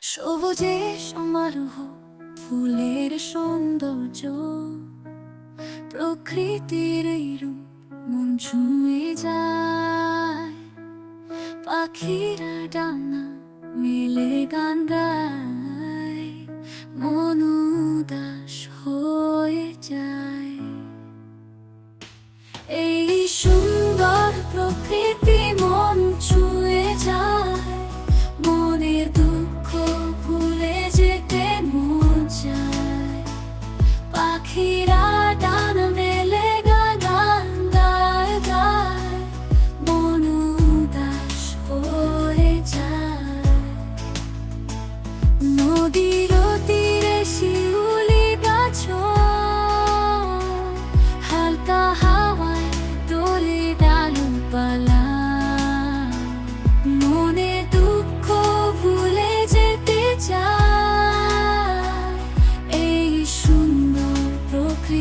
সবুজে সমারোহ, ফুলের সৌন্দর্য। প্রকৃতির এই রূপ মন ছুঁয়ে যায়। পাখিরা ডানা মেলে গান গায়, মন উদাস হয়ে যায়। এই সুন্দর প্রকৃতি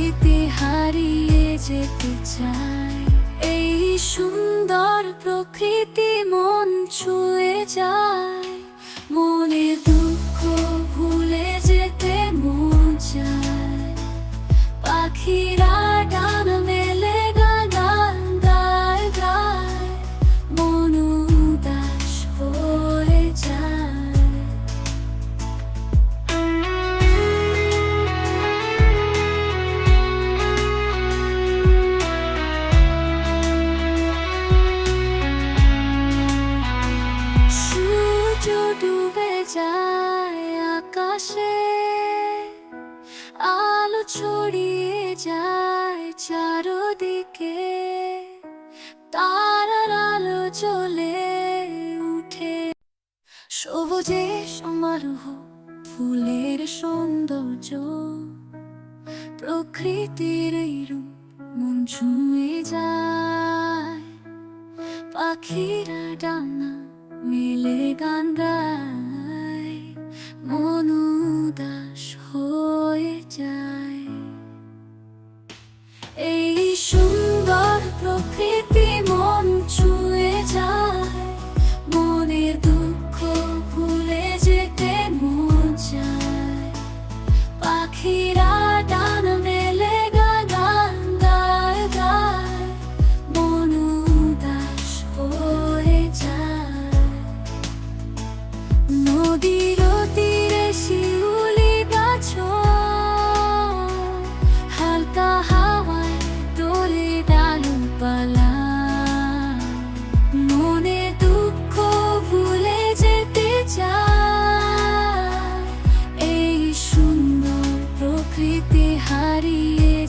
প্রকৃতি হারিয়ে যেতে চায় এই সুন্দর প্রকৃতি মন ছুঁয়ে যায়। আকাশে আলো ছড়িয়ে যায় চারদিকে। তারার আলো চলে উঠে। সবুজে সমারোহ, ফুলের সৌন্দর্য। প্রকৃতির এই রূপ মন ছুঁয়ে যায়। পাখিরা ডানা মেলে গান গায়। মন উদাস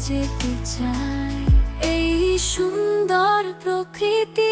যেতে চাই এই সুন্দর প্রকৃতি